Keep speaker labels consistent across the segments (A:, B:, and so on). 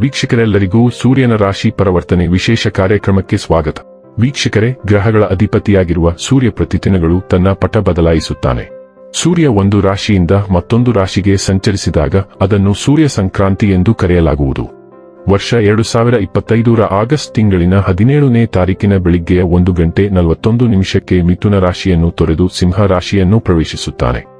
A: ವೀಕ್ಷಕರೆಲ್ಲರಿಗೂ ಸೂರ್ಯನ ರಾಶಿ ಪರಿವರ್ತನೆ ವಿಶೇಷ ಕಾರ್ಯಕ್ರಮಕ್ಕೆ ಸ್ವಾಗತ. ವೀಕ್ಷಕರೇ, ಗ್ರಹಗಳ ಅಧಿಪತಿಯಾಗಿರುವ ಸೂರ್ಯ ಪ್ರತಿದಿನಗಳು ತನ್ನ ಪಟ ಬದಲಾಯಿಸುತ್ತಾನೆ. ಸೂರ್ಯ ಒಂದು ರಾಶಿಯಿಂದ ಮತ್ತೊಂದು ರಾಶಿಗೆ ಸಂಚರಿಸಿದಾಗ ಅದನ್ನು ಸೂರ್ಯ ಸಂಕ್ರಾಂತಿ ಎಂದು ಕರೆಯಲಾಗುವುದು. ವರ್ಷ ಎರಡು ಸಾವಿರ ಇಪ್ಪತ್ತೈದರ ಆಗಸ್ಟ್ ತಿಂಗಳಿನ ಹದಿನೇಳನೇ ತಾರೀಕಿನ ಬೆಳಿಗ್ಗೆಯ ಒಂದು ಗಂಟೆ ನಲವತ್ತೊಂದು ನಿಮಿಷಕ್ಕೆ ಮಿಥುನ ರಾಶಿಯನ್ನು ತೊರೆದು ಸಿಂಹ ರಾಶಿಯನ್ನು ಪ್ರವೇಶಿಸುತ್ತಾನೆ.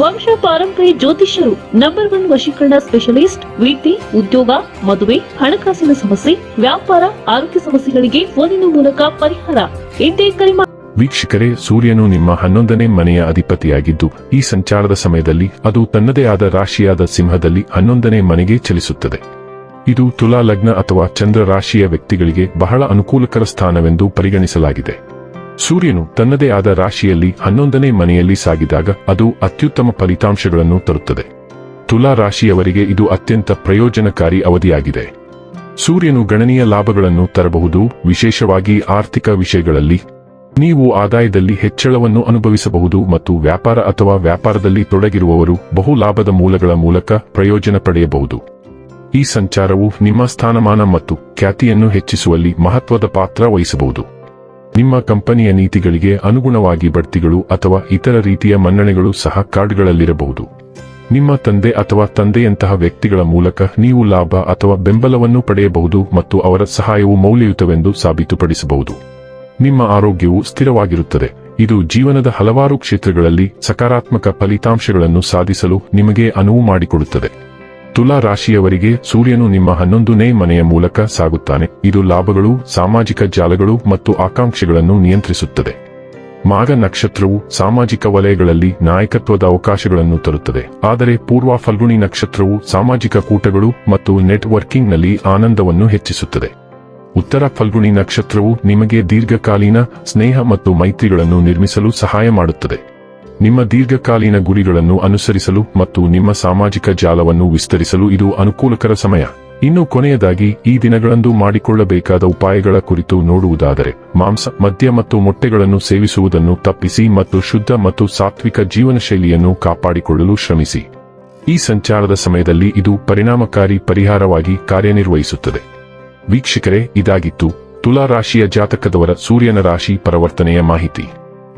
B: ವಂಶ ಪಾರಂಪರ್ಯ ಜ್ಯೋತಿಷ್ಯರು ನಂಬರ್ ಒನ್ ವಶೀಕರಣ ಸ್ಪೆಷಲಿಸ್ಟ್ ವಿದ್ಯೆ ಉದ್ಯೋಗ, ಮದುವೆ, ಹಣಕಾಸಿನ ಸಮಸ್ಯೆ, ವ್ಯಾಪಾರ, ಆರೋಗ್ಯ ಸಮಸ್ಯೆಗಳಿಗೆ ಫೋನಿನ ಮೂಲಕ ಪರಿಹಾರ ಎಂದೇ ಕರೆ.
A: ವೀಕ್ಷಕರೇ, ಸೂರ್ಯನು ನಿಮ್ಮ ಹನ್ನೊಂದನೇ ಮನೆಯ ಅಧಿಪತಿಯಾಗಿದ್ದು, ಈ ಸಂಚಾರದ ಸಮಯದಲ್ಲಿ ಅದು ತನ್ನದೇ ಆದ ರಾಶಿಯಾದ ಸಿಂಹದಲ್ಲಿ ಹನ್ನೊಂದನೇ ಮನೆಗೆ ಚಲಿಸುತ್ತದೆ ಇದು ತುಲಾ ಲಗ್ನ ಅಥವಾ ಚಂದ್ರ ರಾಶಿಯ ವ್ಯಕ್ತಿಗಳಿಗೆ ಬಹಳ ಅನುಕೂಲಕರ ಸ್ಥಾನವೆಂದು ಪರಿಗಣಿಸಲಾಗಿದೆ ಸೂರ್ಯನು ತನ್ನದೇ ಆದ ರಾಶಿಯಲ್ಲಿ ಹನ್ನೊಂದನೇ ಮನೆಯಲ್ಲಿ ಸಾಗಿದಾಗ ಅದು ಅತ್ಯುತ್ತಮ ಫಲಿತಾಂಶಗಳನ್ನು ತರುತ್ತದೆ. ತುಲಾ ರಾಶಿಯವರಿಗೆ ಇದು ಅತ್ಯಂತ ಪ್ರಯೋಜನಕಾರಿ ಅವಧಿಯಾಗಿದೆ. ಸೂರ್ಯನು ಗಣನೀಯ ಲಾಭಗಳನ್ನು ತರಬಹುದು, ವಿಶೇಷವಾಗಿ ಆರ್ಥಿಕ ವಿಷಯಗಳಲ್ಲಿ. ನೀವು ಆದಾಯದಲ್ಲಿ ಹೆಚ್ಚಳವನ್ನು ಅನುಭವಿಸಬಹುದು ಮತ್ತು ವ್ಯಾಪಾರ ಅಥವಾ ವ್ಯಾಪಾರದಲ್ಲಿ ತೊಡಗಿರುವವರು ಬಹು ಲಾಭದ ಮೂಲಗಳ ಮೂಲಕ ಪ್ರಯೋಜನ ಪಡೆಯಬಹುದು. ಈ ಸಂಚಾರವು ನಿಮ್ಮ ಸ್ಥಾನಮಾನ ಮತ್ತು ಖ್ಯಾತಿಯನ್ನು ಹೆಚ್ಚಿಸುವಲ್ಲಿ ಮಹತ್ವದ ಪಾತ್ರ ವಹಿಸಬಹುದು. ನಿಮ್ಮ ಕಂಪನಿಯ ನೀತಿಗಳಿಗೆ ಅನುಗುಣವಾಗಿ ಬಡ್ತಿಗಳು ಅಥವಾ ಇತರ ರೀತಿಯ ಮನ್ನಣೆಗಳು ಸಹ ಕಾರ್ಡ್ಗಳಲ್ಲಿರಬಹುದು. ನಿಮ್ಮ ತಂದೆ ಅಥವಾ ತಂದೆಯಂತಹ ವ್ಯಕ್ತಿಗಳ ಮೂಲಕ ನೀವು ಲಾಭ ಅಥವಾ ಬೆಂಬಲವನ್ನು ಪಡೆಯಬಹುದು ಮತ್ತು ಅವರ ಸಹಾಯವು ಮೌಲ್ಯಯುತವೆಂದು ಸಾಬೀತುಪಡಿಸಬಹುದು. ನಿಮ್ಮ ಆರೋಗ್ಯವು ಸ್ಥಿರವಾಗಿರುತ್ತದೆ. ಇದು ಜೀವನದ ಹಲವಾರು ಕ್ಷೇತ್ರಗಳಲ್ಲಿ ಸಕಾರಾತ್ಮಕ ಫಲಿತಾಂಶಗಳನ್ನು ಸಾಧಿಸಲು ನಿಮಗೆ ಅನುವು ಮಾಡಿಕೊಡುತ್ತದೆ. ತುಲಾ ರಾಶಿಯವರಿಗೆ ಸೂರ್ಯನು ನಿಮ್ಮ ಹನ್ನೊಂದನೇ ಮನೆಯ ಮೂಲಕ ಸಾಗುತ್ತಾನೆ. ಇದು ಲಾಭಗಳು, ಸಾಮಾಜಿಕ ಜಾಲಗಳು ಮತ್ತು ಆಕಾಂಕ್ಷೆಗಳನ್ನು ನಿಯಂತ್ರಿಸುತ್ತದೆ. ಮಾಗ ನಕ್ಷತ್ರವು ಸಾಮಾಜಿಕ ವಲಯಗಳಲ್ಲಿ ನಾಯಕತ್ವದ ಅವಕಾಶಗಳನ್ನು ತರುತ್ತದೆ. ಆದರೆ ಪೂರ್ವ ಫಲ್ಗುಣಿ ನಕ್ಷತ್ರವು ಸಾಮಾಜಿಕ ಕೂಟಗಳು ಮತ್ತು ನೆಟ್ವರ್ಕಿಂಗ್ನಲ್ಲಿ ಆನಂದವನ್ನು ಹೆಚ್ಚಿಸುತ್ತದೆ. ಉತ್ತರ ಫಲ್ಗುಣಿ ನಕ್ಷತ್ರವು ನಿಮಗೆ ದೀರ್ಘಕಾಲೀನ ಸ್ನೇಹ ಮತ್ತು ಮೈತ್ರಿಗಳನ್ನು ನಿರ್ಮಿಸಲು ಸಹಾಯ ಮಾಡುತ್ತದೆ. ನಿಮ್ಮ ದೀರ್ಘಕಾಲೀನ ಗುರಿಗಳನ್ನು ಅನುಸರಿಸಲು ಮತ್ತು ನಿಮ್ಮ ಸಾಮಾಜಿಕ ಜಾಲವನ್ನು ವಿಸ್ತರಿಸಲು ಇದು ಅನುಕೂಲಕರ ಸಮಯ. ಇನ್ನು ಕೊನೆಯದಾಗಿ, ಈ ದಿನಗಳಂದು ಮಾಡಿಕೊಳ್ಳಬೇಕಾದ ಉಪಾಯಗಳ ಕುರಿತು ನೋಡುವುದಾದರೆ, ಮಾಂಸ, ಮದ್ಯ ಮತ್ತು ಮೊಟ್ಟೆಗಳನ್ನು ಸೇವಿಸುವುದನ್ನು ತಪ್ಪಿಸಿ ಮತ್ತು ಶುದ್ಧ ಮತ್ತು ಸಾತ್ವಿಕ ಜೀವನ ಶೈಲಿಯನ್ನು ಕಾಪಾಡಿಕೊಳ್ಳಲು ಶ್ರಮಿಸಿ. ಈ ಸಂಚಾರದ ಸಮಯದಲ್ಲಿ ಇದು ಪರಿಣಾಮಕಾರಿ ಪರಿಹಾರವಾಗಿ ಕಾರ್ಯನಿರ್ವಹಿಸುತ್ತದೆ. ವೀಕ್ಷಕರೇ, ಇದಾಗಿತ್ತು ತುಲಾ ರಾಶಿಯ ಜಾತಕದವರ ಸೂರ್ಯನ ರಾಶಿ ಪರಿವರ್ತನೆಯ ಮಾಹಿತಿ.